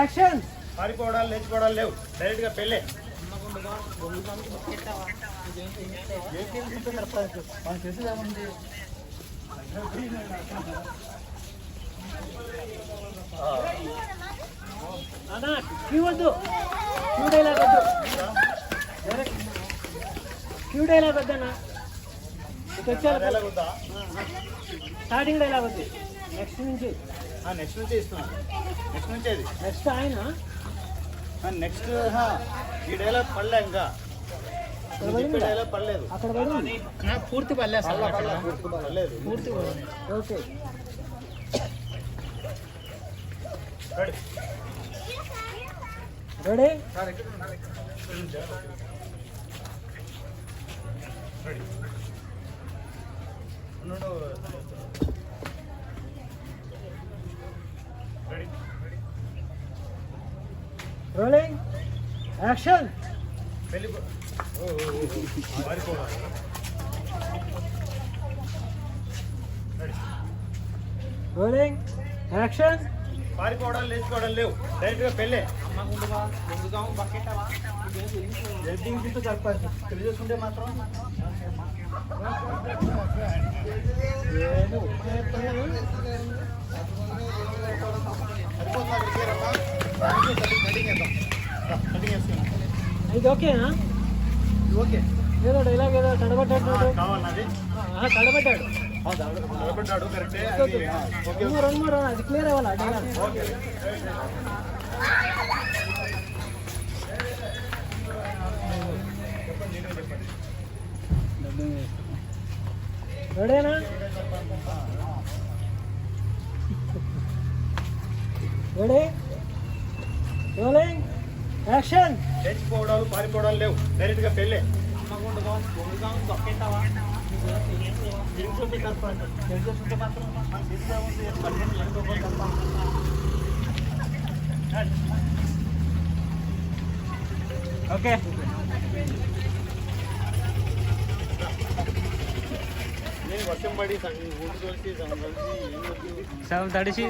Action పారిపోవడాలు లేచిపోవడాలు లేవు. డైరెక్ట్గా పెళ్ళే. అన్నా క్యూ వద్దు. క్యూ డైలాగ్ వద్దు. డైరెక్ట్ క్యూ డైలాగ్ వద్దన్నా వద్దా? స్టార్టింగ్ డైలాగ్ వద్దు. నెక్స్ట్ నుంచి. నెక్స్ట్ నుంచి ఇస్తున్నాను నెక్స్ట్ నుంచి అది. నెక్స్ట్ ఆయన? నెక్స్ట్ ఈ డైలాగ్ పడలే ఇంకా. డైలాగ్ పడలేదు. అక్కడ పూర్తి పల్లె పడలేదు పూర్తి ఓకే. రెడీ రెడీ రెడీ ఉండు. రెడీ రోలింగ్ యాక్షన్ పెళ్ళి ఓ, ఓ, ఓ, ఓ. పారిపోవడాలు రెడీ రోలింగ్ యాక్షన్ పారిపోవడాలు లేచిపోవడాలు లేవు డైరెక్ట్గా పెళ్ళే ఎడిటింగ్ తింటూ కలపాలి పెళ్ళి చేసుకుంటే ఇది ఓకేనా ఓకే ఏదో డైలాగ్ ఏదో అది ఓకే రెండు మూడు అది క్లియర్ అవ్వాలి రెడీనా? రెడీ? రోలింగ్? యాక్షన్ లేచిపోవడాలు పారిపోవడాలు లేవు డైరెక్ట్ గా పెళ్ళే తిరుగుతుంటే కలపాలి పెళ్లి చేసుకుంటే మాత్రం మన చేతిలో ఉంది పదిహేను ఏళ్ళ రూపాయలు కలపాలి ఓకే నేను వర్షం పడి సగం ఊరు కలిసి సగం కలిసి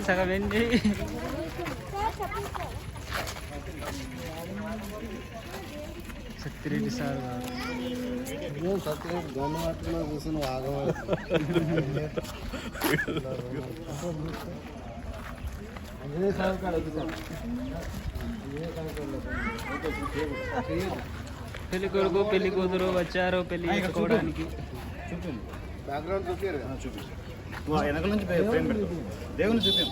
ఏం సార్ సగం తడిసి సగం ఎండి సత్యరెడ్డి సార్ గారు. పెళ్ళి కొడుకు పెళ్ళి కూతురు వచ్చారు పెళ్ళి చేసుకోవడానికి బ్యాక్గ్రౌండ్ చూపించారు కదా. చూపించారు వెనక నుంచి ఫ్రేమ్ పెడతాం దేవుని చూపి